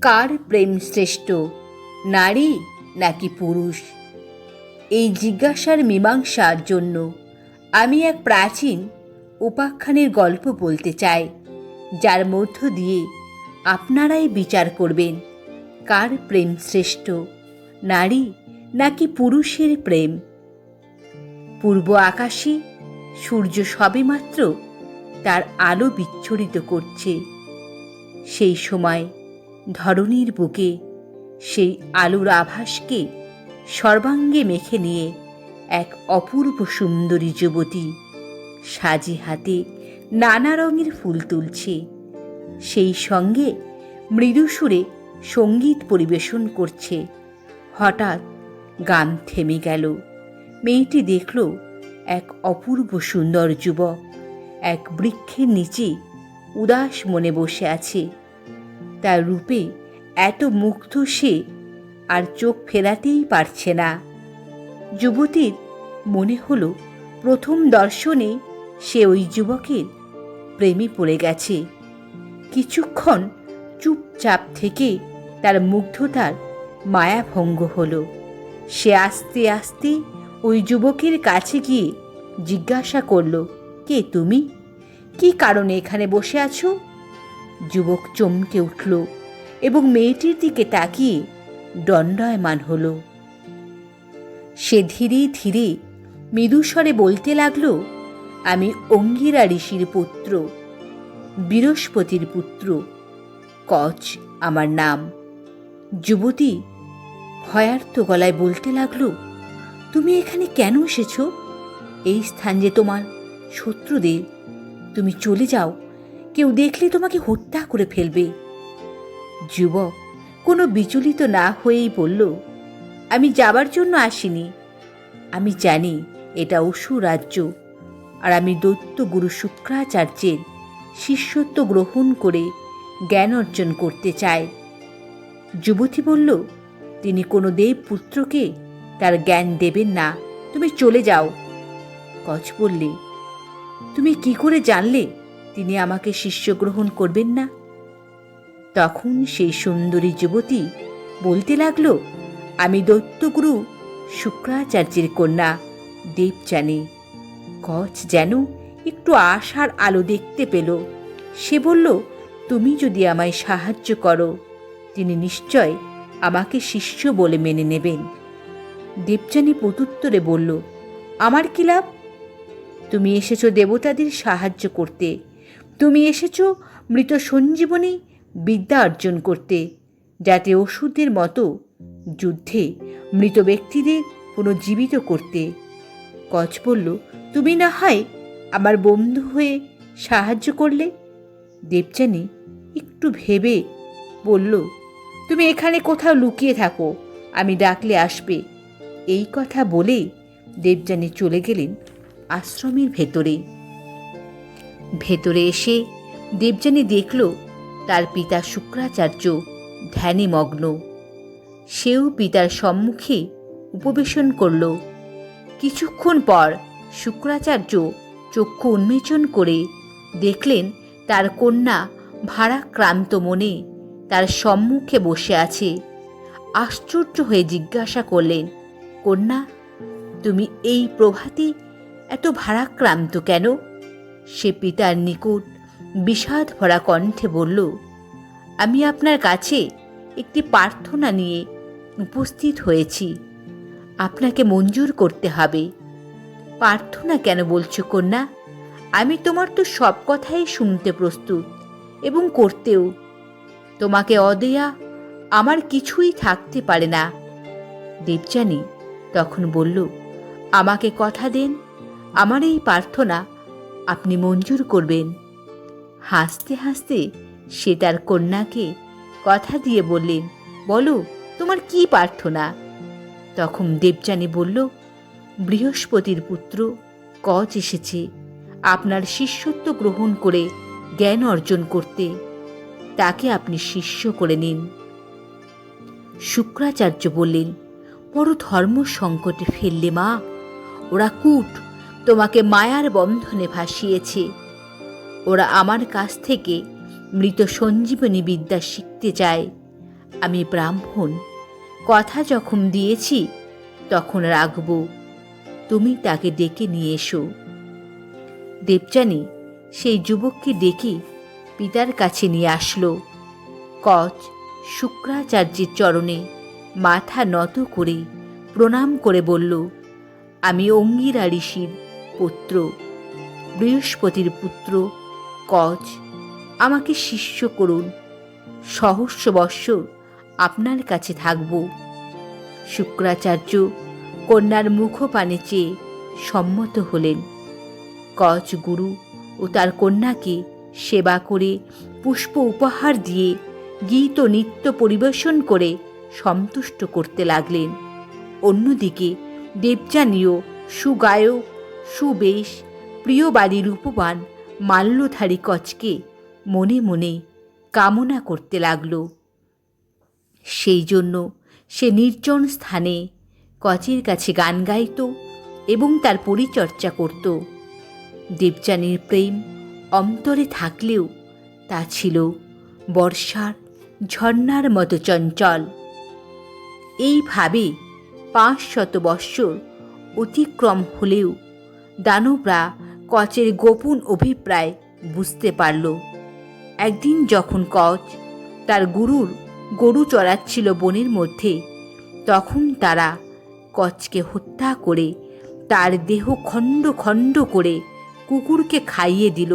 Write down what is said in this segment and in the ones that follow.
কার প্রেম শ্রেষ্ঠ, নারী নাকি পুরুষ? এই জিজ্ঞাসার মীমাংসার জন্য আমি এক প্রাচীন উপাখ্যানের গল্প বলতে চাই, যার মধ্য দিয়ে আপনারাই বিচার করবেন কার প্রেম শ্রেষ্ঠ, নারী নাকি পুরুষের প্রেম। পূর্ব আকাশে সূর্য সবেমাত্র তার আলো বিচ্ছুরিত করছে। সেই সময় ধরণীর বুকে সেই আলোর আভাসকে সর্বাঙ্গে মেখে নিয়ে এক অপূর্ব সুন্দরী যুবতী সাজি হাতে নানা রঙের ফুল তুলছে। সেই সঙ্গে মৃদু সুরে সংগীত পরিবেশন করছে। হঠাৎ গান থেমে গেল। মেয়েটি দেখল এক অপূর্ব সুন্দর যুবক এক বৃক্ষের নিচে উদাস মনে বসে আছে। তার রূপে এত মুগ্ধ সে আর চোখ ফেরাতেই পারছে না। যুবতীর মনে হলো প্রথম দর্শনে সে ওই যুবকের প্রেমে পড়ে গেছে। কিছুক্ষণ চুপচাপ থেকে তার মুগ্ধতার মায়াভঙ্গ হলো। সে আস্তে আস্তে ওই যুবকের কাছে গিয়ে জিজ্ঞাসা করল, কে তুমি? কি কারণে এখানে বসে আছো? যুবক চমকে উঠল এবং মেয়েটির দিকে তাকিয়ে দণ্ডায়মান হল। সে ধীরে ধীরে মৃদুস্বরে বলতে লাগল, আমি অঙ্গিরা ঋষির পুত্র, বৃহস্পতির পুত্র, কচ আমার নাম। যুবতী ভয়ার্ত গলায় বলতে লাগল, তুমি এখানে কেন এসেছ? এই স্থান যে তোমার শত্রুদের, তুমি চলে যাও। কেউ দেখলে তোমাকে হত্যা করে ফেলবে। যুবক, কোনো বিচলিত না হয়েই বলল, আমি যাবার জন্য আসিনি। আমি জানি এটা অসুর রাজ্য, আর আমি দৈত্য গুরু শুক্রাচার্যের শিষ্যত্ব গ্রহণ করে জ্ঞান অর্জন করতে চাই। যুবতী বলল, তিনি কোনো দেব পুত্রকে তার জ্ঞান দেবেন না, তুমি চলে যাও। কচ বললে, তুমি কি করে জানলে তিনি আমাকে শিষ্য গ্রহণ করবেন না। তখন সেই সুন্দরী যুবতী বলতে লাগল, আমি দৈত্যগুরু শুক্রাচার্যের কন্যা দেবযানী। কচ যেন একটু আশার আলো দেখতে পেল। সে বলল, তুমি যদি আমায় সাহায্য করো, তিনি নিশ্চয় আমাকে শিষ্য বলে মেনে নেবেন। দেবযানী প্রত্যুত্তরে বলল, আমার কি লাভ? তুমি এসেছ দেবতাদের সাহায্য করতে। তুমি এসেছ মৃত সঞ্জীবনী বিদ্যা অর্জন করতে, যাতে ওষুধের মতো যুদ্ধে মৃত ব্যক্তিদের পুনর্জীবিত করতে। কচ বলল, তুমি না হয় আমার বন্ধু হয়ে সাহায্য করলে? দেবযানী একটু ভেবে বলল, তুমি এখানে কোথাও লুকিয়ে থাকো, আমি ডাকলে আসবে। এই কথা বলে দেবযানী চলে গেলেন আশ্রমের ভেতরে। ভেতরে এসে দেবযানী দেখল তার পিতা শুক্রাচার্য ধ্যানে মগ্ন সেও পিতার সম্মুখে উপবেশন করল। কিছুক্ষণ পর শুক্রাচার্য চক্ষু উন্মেচন করে দেখলেন তার কন্যা ভারাক্রান্ত মনে তার সম্মুখে বসে আছে। আশ্চর্য হয়ে জিজ্ঞাসা করলেন, কন্যা, তুমি এই প্রভাতে এত ভারাক্রান্ত কেন? সে পিতার নিকট বিষাদ ভরা কণ্ঠে বলল, আমি আপনার কাছে একটি প্রার্থনা নিয়ে উপস্থিত হয়েছি। আপনাকে মঞ্জুর করতে হবে। প্রার্থনা কেন বলছো, কন্যা? আমি তোমার তো সব কথাই শুনতে প্রস্তুত এবং করতেও। তোমাকে অদেয়া আমার কিছুই থাকতে পারে না। দেবযানী তখন বলল, আমাকে কথা দেন। আমার এই প্রার্থনা আপনি মঞ্জুর করবেন। হাসতে হাসতে সে তার কন্যাকে কথা দিয়ে বললেন, বলো, তোমার কি প্রার্থনা? তখন দেবযানী বলল, বৃহস্পতির পুত্র, কচ এসেছে। আপনার শিষ্যত্ব গ্রহণ করে জ্ঞান অর্জন করতে। তাকে আপনি শিষ্য করে নিন। শুক্রাচার্য বললেন, বড় ধর্ম সংকটে ফেললে মা, ওরা কূট তোমাকে মায়ার বন্ধনে ভাসিয়েছে। ওরা আমার কাছ থেকে মৃত সঞ্জীবনী বিদ্যা শিখতে চায়। আমি ব্রাহ্মণ, কথা যখন দিয়েছি, তখন রাখব। তুমি তাকে ডেকে নিয়ে এসো। দেবযানী সেই যুবককে ডেকে পিতার কাছে নিয়ে আসলো। কচ, শুক্রাচার্যের চরণে মাথা নত করে প্রণাম করে বলল, আমি অঙ্গিরা ঋষির পুত্র, বৃহস্পতির পুত্র, কচ, আমাকে শিষ্য করুন। সহস্র বৎসর আপনার কাছে থাকব। শুক্রাচার্য কন্যার মুখপানে চেয়ে সম্মত হলেন। কচ গুরু ও তার কন্যাকে সেবা করে পুষ্প উপহার দিয়ে গীত ও নৃত্য পরিবেশন করে সন্তুষ্ট করতে লাগলেন। অন্যদিকে দেবযানীয় সুগায়ক সুবেশ, প্রিয় বাড়ির উপবান মাল্যধারী কচকে, মনে মনে কামনা করতে লাগল। সেই জন্য সে নির্জন স্থানে কচের কাছে গান গাইত এবং তার পরিচর্যা করত। দেবযানীর প্রেম অন্তরে থাকলেও তা ছিল বর্ষার ঝর্ণার মতো চঞ্চল। এইভাবে পাঁচ শত বৎসর অতিক্রম হলেও দানবরা কচের গোপন অভিপ্রায় বুঝতে পারল। একদিন যখন কচ তার গুরুর গরু চড়াচ্ছিল বনের মধ্যে, তখন তারা কচকে হত্যা করে তার দেহ খণ্ড খণ্ড করে কুকুরকে খাইয়ে দিল।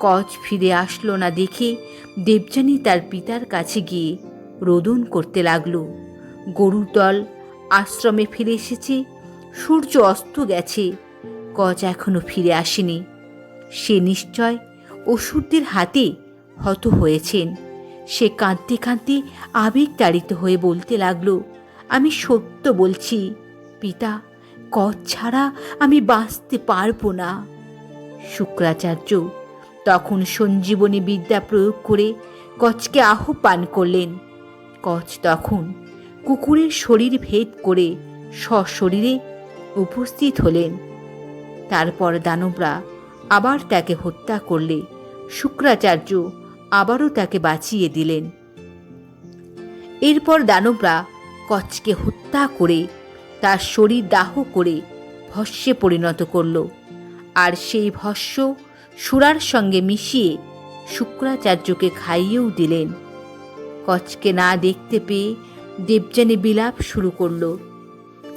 কচ ফিরে আসলো না দেখে দেবযানী তার পিতার কাছে গিয়ে রোদন করতে লাগল। গরুর দল আশ্রমে ফিরে এসেছে, সূর্য অস্ত গেছে কচ এখনও ফিরে আসেনি। সে নিশ্চয় অসুরদের হাতে হত হয়েছেন। সে কাঁদতে কাঁদতে আবেগ তাড়িত হয়ে বলতে লাগল, আমি সত্য বলছি, পিতা কচ ছাড়া আমি বাঁচতে পারব না। শুক্রাচার্য তখন সঞ্জীবনী বিদ্যা প্রয়োগ করে কচকে আহ্বান করলেন। কচ তখন কুকুরের শরীর ভেদ করে সশরীরে উপস্থিত হলেন। তারপর দানবরা আবার তাকে হত্যা করলে শুক্রাচার্য আবারও তাকে বাঁচিয়ে দিলেন। এরপর দানবরা কচকে হত্যা করে তার শরীর দাহ করে ভস্যে পরিণত করল। আর সেই ভস্য সুরার সঙ্গে মিশিয়ে শুক্রাচার্যকে খাইয়েও দিলেন। কচকে না দেখতে পেয়ে দেবযানী বিলাপ শুরু করল।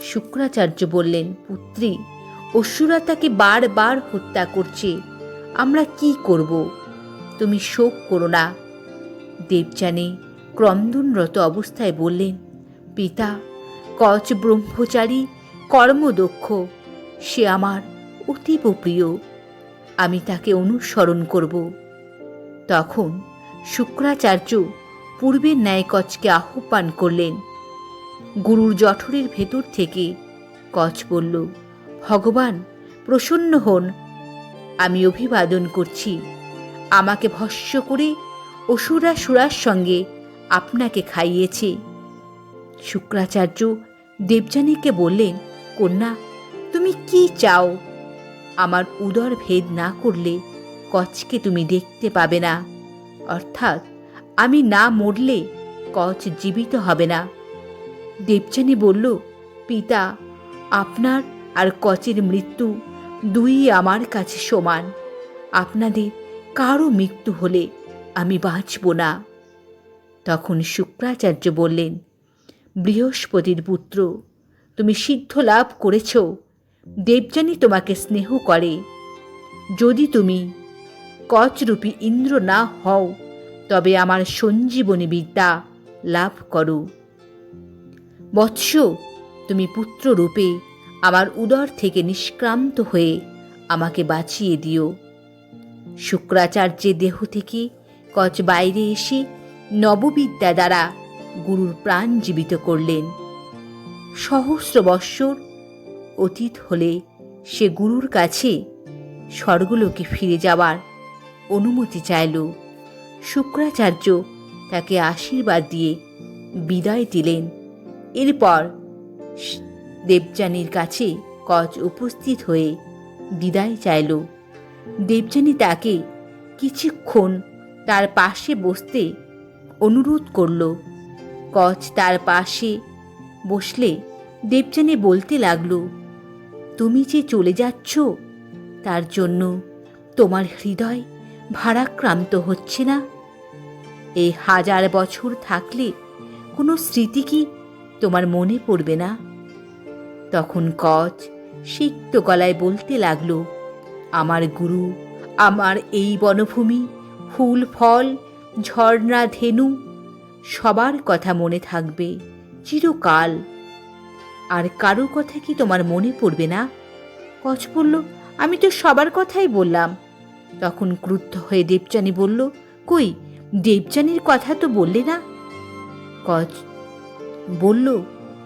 শুক্রাচার্য বললেন, পুত্রী অসুরা তাকে বারবার হত্যা করছে। আমরা কি করব? তুমি শোক করো না। দেবযানী ক্রন্দনরত অবস্থায় বললেন, পিতা, কচ ব্রহ্মচারী, কর্মদক্ষ, সে আমার অতীব প্রিয়। আমি তাকে অনুসরণ করব। তখন শুক্রাচার্য পূর্বের ন্যায় কচকে আহ্বান করলেন। গুরুর জঠরের ভেতর থেকে কচ বলল ভগবান, প্রসন্ন হন। আমি অভিবাদন করছি। আমাকে ভস্য করে অসুরা সুরার সঙ্গে আপনাকে খাইয়েছে। শুক্রাচার্য দেবযানীকে বললেন, কন্যা, তুমি কি চাও? আমার উদর ভেদ না করলে কচকে তুমি দেখতে পাবে না। অর্থাৎ আমি না মরলে কচ জীবিত হবে না। দেবযানী বলল, পিতা, আপনার আর কচের মৃত্যু দুই আমার কাছে সমান। আপনাদের কারও মৃত্যু হলে আমি বাঁচব না। তখন শুক্রাচার্য বললেন, বৃহস্পতির পুত্র, তুমি সিদ্ধ লাভ করেছ, দেবযানী তোমাকে স্নেহ করে। যদি তুমি কচরূপী ইন্দ্র না হও, তবে আমার সঞ্জীবনী বিদ্যা লাভ করো। বৎস, তুমি পুত্র রূপে আমার উদর থেকে নিষ্ক্রান্ত হয়ে আমাকে বাঁচিয়ে দিও। শুক্রাচার্যের দেহ থেকে কচ বাইরে এসে নববিদ্যা দ্বারা গুরুর প্রাণ জীবিত করলেন। সহস্র বৎসর অতীত হলে সে গুরুর কাছে স্বর্গলোকে ফিরে যাওয়ার অনুমতি চাইল। শুক্রাচার্য তাকে আশীর্বাদ দিয়ে বিদায় দিলেন। এরপর দেবযানীর কাছে কচ উপস্থিত হয়ে বিদায় চাইল। দেবযানী তাকে কিছুক্ষণ তার পাশে বসতে অনুরোধ করল। কচ তার পাশে বসলে দেবযানী বলতে লাগল, তুমি যে চলে যাচ্ছ, তার জন্য তোমার হৃদয় ভারাক্রান্ত হচ্ছে না? এই হাজার বছর থাকলে কোনো স্মৃতি কি তোমার মনে পড়বে না? তখন কচ সিক্ত গলায় বলতে লাগল, আমার গুরু, আমার এই বনভূমি, ফুল, ফল, ঝর্ণা, ধেনু, সবার কথা মনে থাকবে চিরকাল। আর কারও কথা কি তোমার মনে পড়বে না? কচ বলল, আমি তো সবার কথাই বললাম। তখন ক্রুদ্ধ হয়ে দেবযানী বলল, কই, দেবযানীর কথা তো বললে না? কচ বলল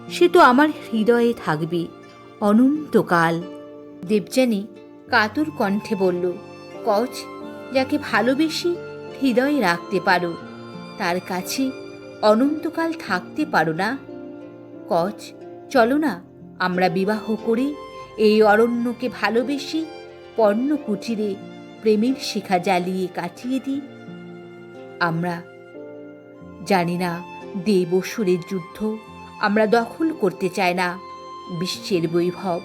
সে তো আমার হৃদয়ে থাকবে। অনন্তকাল। দেবযানী কাতর কণ্ঠে বলল, কচ, যাকে ভালোবেসে হৃদয়ে রাখতে পারো, তার কাছে অনন্তকাল থাকতে পারো না। কচ, চলো না, আমরা বিবাহ করে, এই অরণ্যকে ভালোবেসে পর্ণ কুটিরে প্রেমের শিখা জ্বালিয়ে কাটিয়ে দিই। আমরা জানি না দেব যুদ্ধ আমরা দখল করতে চাই না, বিশ্বের বৈভব।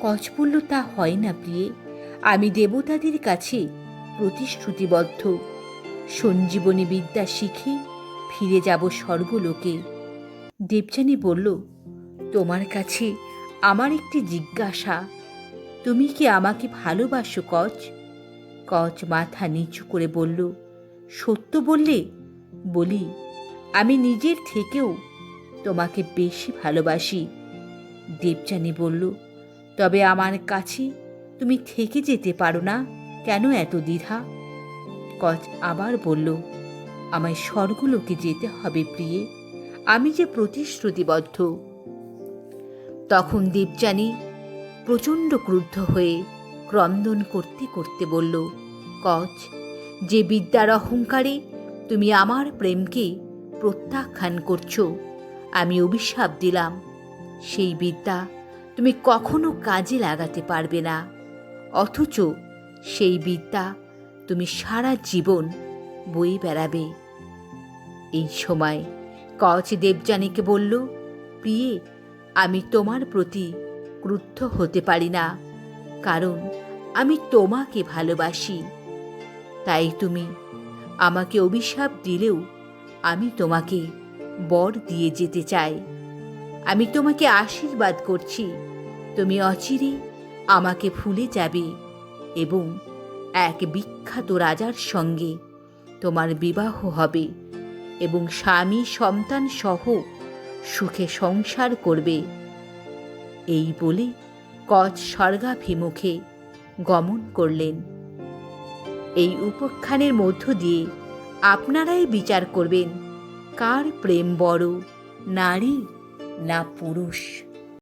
কচ বলল তা হয় না প্রিয়ে, আমি দেবতাদের কাছে প্রতিশ্রুতিবদ্ধ। সঞ্জীবনী বিদ্যা শিখে ফিরে যাব স্বর্গলোকে। দেবযানী বলল, তোমার কাছে আমার একটি জিজ্ঞাসা, তুমি কি আমাকে ভালোবাসো কচ? কচ মাথা নিচু করে বলল, সত্য বললে, বলি, আমি নিজের থেকেও তোমাকে বেশি ভালোবাসি। দেবযানী বলল, তবে আমার কাছে তুমি থেকে যেতে পারো না। কেন এত দ্বিধা? কচ আবার বলল, আমায় স্বর্গলোকে যেতে হবে প্রিয়ে। আমি যে প্রতিশ্রুতিবদ্ধ। তখন দেবযানী প্রচণ্ড ক্রুদ্ধ হয়ে ক্রন্দন করতে করতে বলল, কচ, যে বিদ্যার অহংকারে তুমি আমার প্রেমকে প্রত্যাখ্যান করছ আমি অভিশাপ দিলাম। সেই বিদ্যা তুমি কখনো কাজে লাগাতে পারবে না। অথচ সেই বিদ্যা তুমি সারা জীবন বই বেড়াবে। এই সময় কচ দেবযানীকে বলল, প্রিয়ে, আমি তোমার প্রতি ক্রুদ্ধ হতে পারি না, কারণ আমি তোমাকে ভালোবাসি। তাই তুমি আমাকে অভিশাপ দিলেও আমি তোমাকে বর দিয়ে যেতে চাই আমি তোমাকে আশীর্বাদ করছি। তুমি অচিরে আমাকে ভুলে যাবে এবং এক বিখ্যাত রাজার সঙ্গে তোমার বিবাহ হবে এবং স্বামী সন্তান সহ সুখে সংসার করবে। এই বলে কচ স্বর্গাভিমুখে গমন করলেন। এই উপাখ্যানের মধ্য দিয়ে আপনারাই বিচার করবেন কার প্রেম বড় নারী না পুরুষ?